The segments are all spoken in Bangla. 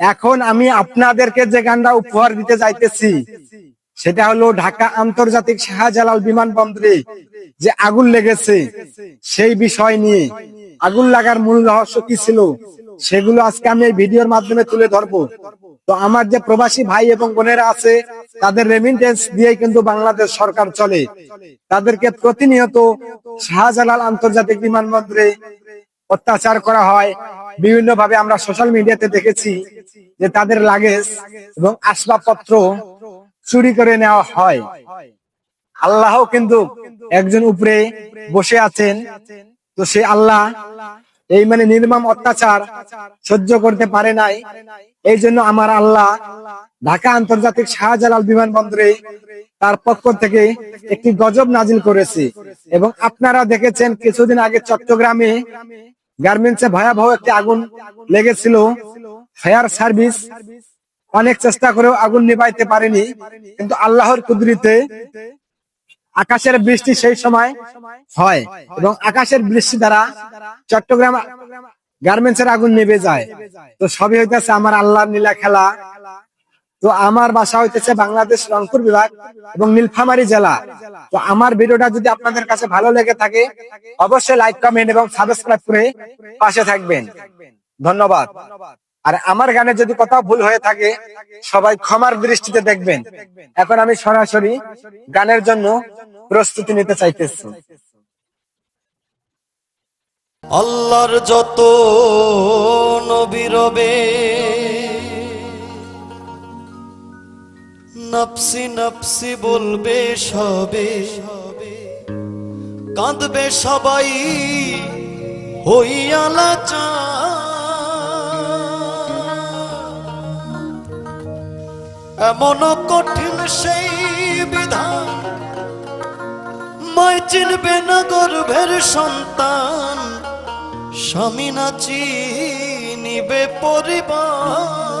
এখন আমি আপনাদেরকে যে গানটা উপহার দিতে যাইতেছি, সেটা হলো ঢাকা আন্তর্জাতিক শাহজালাল বিমানবন্দরে যে আগুন লেগেছে, সেই বিষয় নিয়ে। আগুন লাগার মূল রহস্য কি ছিল, সেগুলো আজকে আমি এই ভিডিওর মাধ্যমে তুলে ধরবো। তো আমার যে প্রবাসী ভাই এবং বোনেরা আছে, তাদের রেমিটেন্স দিয়ে কিন্তু বাংলাদেশ সরকার চলে। তাদেরকে প্রতিনিয়ত শাহজালাল আন্তর্জাতিক বিমানবন্দরে অত্যাচার করা হয়। বিভিন্ন ভাবে আমরা সোশ্যাল মিডিয়াতে দেখেছি যে তাদের লাগেজ এবং আসবাবপত্র চুরি করে নেওয়া হয়। আল্লাহ কিন্তু একজন উপরে বসে আছেন। তো সে আল্লাহ এই মানে নির্মম অত্যাচার সহ্য করতে পারে নাই। এই জন্য আমার আল্লাহ ঢাকা আন্তর্জাতিক শাহজালাল বিমানবন্দরে তার পক্ষ থেকে একটি গজব নাজিল করেছে। এবং আপনারা দেখেছেন কিছুদিন আগে চট্টগ্রামে গার্মেন্টসে ভয়াবহ একটি আগুন লেগেছিল। ফায়ার সার্ভিস অনেক চেষ্টা করেও আগুন নিভাইতে পারেনি, কিন্তু আল্লাহর কুদরিতে আকাশের বৃষ্টি সেই সময় হয় এবং আকাশের বৃষ্টি দ্বারা চট্টগ্রাম গার্মেন্টস এর আগুন নেবে যায়। তো সবই হইতেছে আমার আল্লাহর নীলা খেলা। তো আমার বাসা হইতেছে বাংলাদেশ রংপুর বিভাগ এবং নীলফামারী জেলা। তো আমার ভিডিওটা যদি আপনাদের কাছে ভালো লেগে থাকে, অবশ্যই লাইক কমেন্ট এবং সাবস্ক্রাইব করে পাশে থাকবেন। ধন্যবাদ। আর আমার গানে যদি কোথাও ভুল হয়ে থাকে, সবাই ক্ষমার দৃষ্টিতে দেখবেন। এখন আমি সরাসরি গানের জন্য প্রস্তুতি নিতে চাইতেছি। আল্লাহর যত নবী রবে নফসি নফসি বলবে সবে। কাঁদবে সবাই হইয়ালা চা। এমন কঠিন সেই বিধান মায় চিনবে না গর্ভের সন্তান। স্বামী না চিনিবে পরিবার।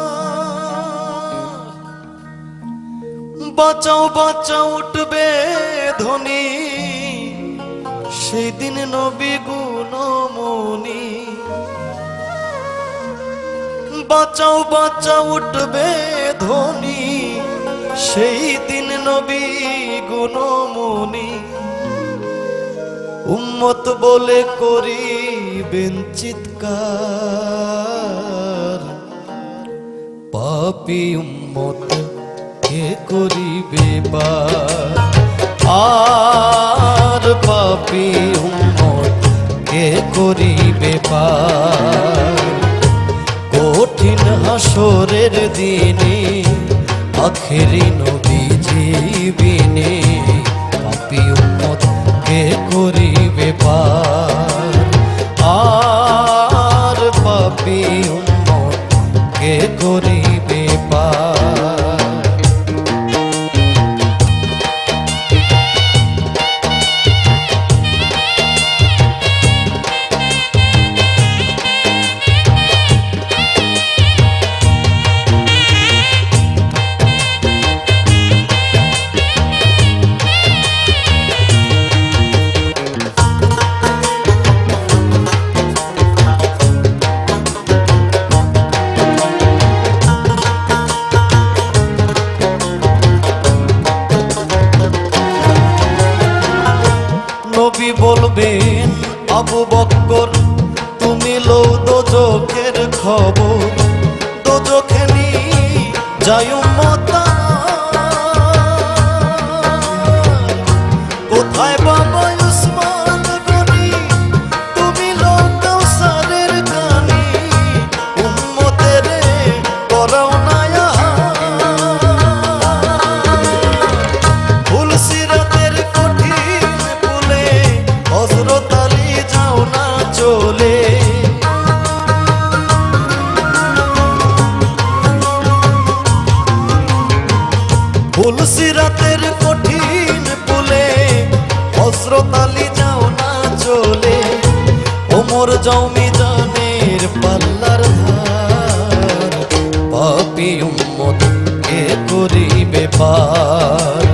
বাঁচাও বাঁচাও উঠবে ধনী সেদিন নবী গুণমণি। বাঁচাও বাঁচাও উঠবে ধনী সেই দিন নবী গুণমণি। উম্মত বলে করিবেন চিৎকার। পাপি উম্মত করিবে বার আর পাপি উম্মত কে করিবে কঠিন হাসরের দিনে আখেরি নবী বলবেন আবু বক্কর তুমি লো দোজখের খবর। দোজখে নি যাই হজরত আলী যাও না চলে, ওমর জমি জানের পাল্লার ধার। পাপি উম্মত কে করিবে পার।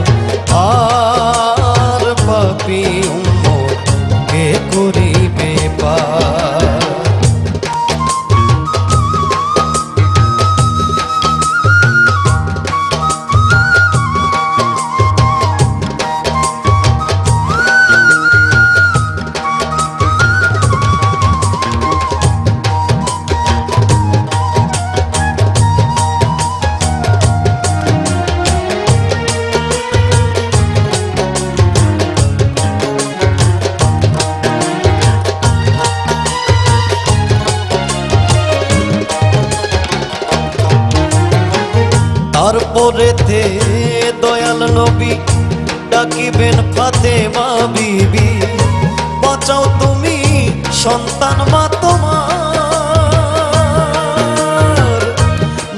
তারপরেতে দয়াল নবী ডাকিবেন ফাতেমা বিবি। বাঁচাও তুমি সন্তান মা তোমার।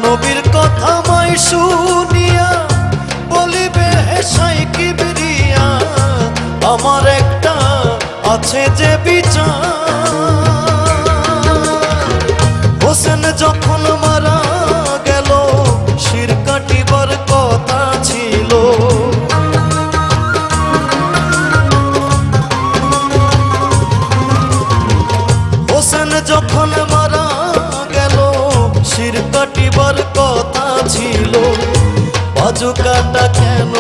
নবীর কথা মাই শুনিয়া বলিবে হেসাই কিবরিয়া, আমার একটা আছে যে বিচার। যখন মারা গেল, শির কাটিবার কথা ছিল। বাজু কাটা কেন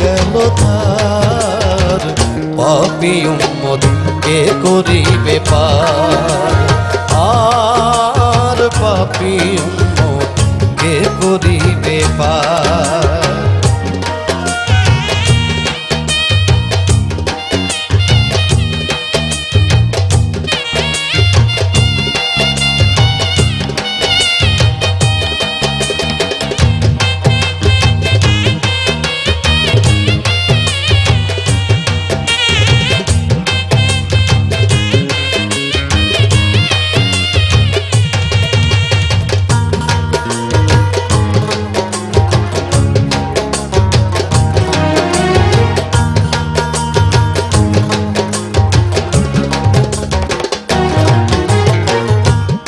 গেল তার? পাপি উম্মত কে করিবে আর পাপি উম্মত কে করিবে পার?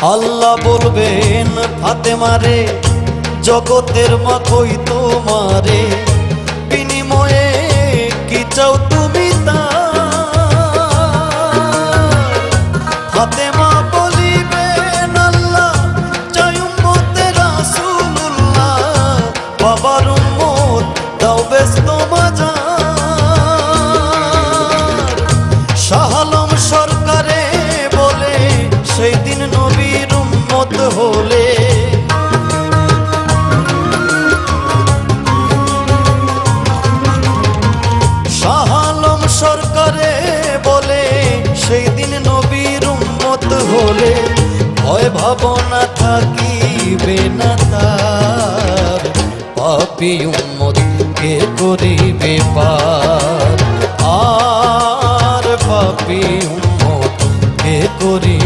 আল্লাহ বলবেন ফাতেমারে জগতের মাথই তোমারে। বিনিময়ে কি চাও উম্মত হলে। শাহালম সরকারে বলে, সেই দিন নবীর উম্মত হলে ভয় ভাবনা থাকিবে না তার। পাপি উম্মত কে করিবে পার? আর পাপি উম্মত কে করি